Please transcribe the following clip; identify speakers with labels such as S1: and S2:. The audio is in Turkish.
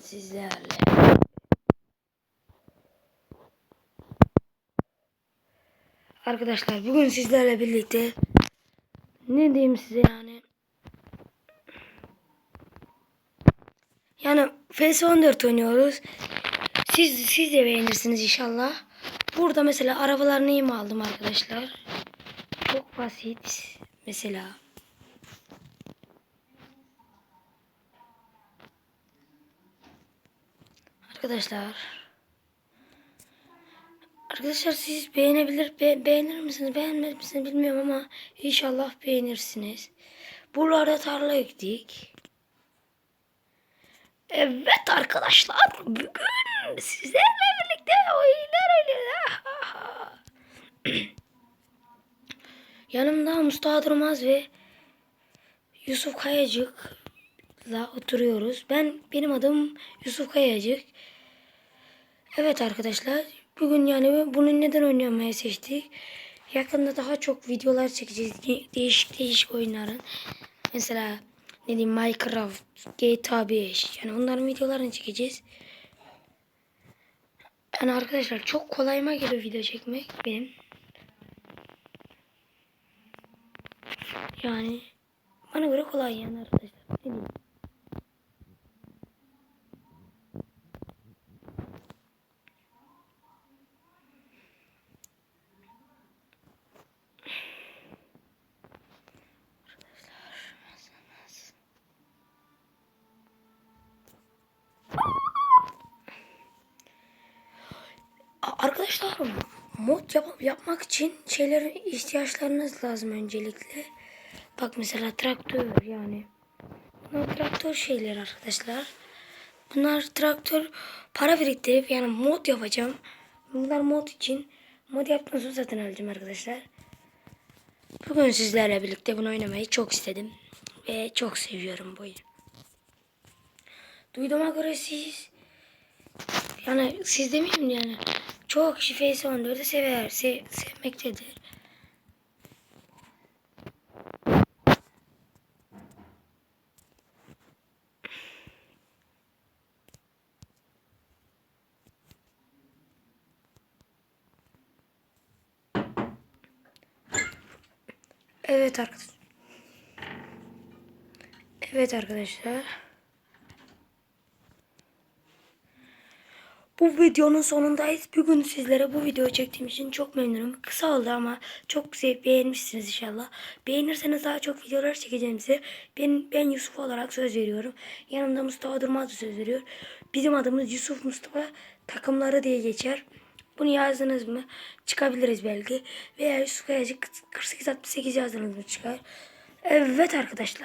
S1: sizlerle Arkadaşlar bugün sizlerle birlikte ne diyeyim size yani yani PS14 oynuyoruz. Siz siz de beğenirsiniz inşallah. Burada mesela arabalar neyimi aldım arkadaşlar. Çok basit. Mesela Arkadaşlar Arkadaşlar siz beğenebilir be- beğenir misiniz beğenmez misiniz bilmiyorum ama inşallah beğenirsiniz. Buralarda tarla ektik. Evet arkadaşlar bugün sizlerle birlikte oyunlar oynuyoruz. Yanımda Mustafa Durmaz ve Yusuf Kayacık'la oturuyoruz. Ben benim adım Yusuf Kayacık. Evet arkadaşlar bugün yani bunu neden oynamaya seçtik? Yakında daha çok videolar çekeceğiz. De- Değişik değişik oyunların. Mesela ne diyeyim Minecraft, GTA 5 yani onların videolarını çekeceğiz. Yani arkadaşlar çok kolayıma geliyor video çekmek benim. Yani bana göre kolay yani arkadaşlar. Ne diyeyim? Arkadaşlar mod yap- yapmak için şeyler ihtiyaçlarınız lazım öncelikle. Bak mesela traktör yani. Bunlar traktör şeyler arkadaşlar. Bunlar traktör para biriktirip yani mod yapacağım. Bunlar mod için mod yaptıktan sonra zaten alacağım arkadaşlar. Bugün sizlerle birlikte bunu oynamayı çok istedim. Ve çok seviyorum bu oyunu. Duyduğuma göre siz yani siz demeyeyim yani çok kişi Face 14'ü sever, se sevmektedir. Evet arkadaşlar. Evet arkadaşlar. Bu videonun sonundayız. Bugün sizlere bu videoyu çektiğim için çok memnunum. Kısa oldu ama çok sev beğenmişsiniz inşallah. Beğenirseniz daha çok videolar çekeceğimize ben, ben Yusuf olarak söz veriyorum. Yanımda Mustafa Durmaz da söz veriyor. Bizim adımız Yusuf Mustafa takımları diye geçer. Bunu yazdınız mı çıkabiliriz belki. Veya Yusuf Kayacık 4868 yazdınız mı çıkar. Evet arkadaşlar.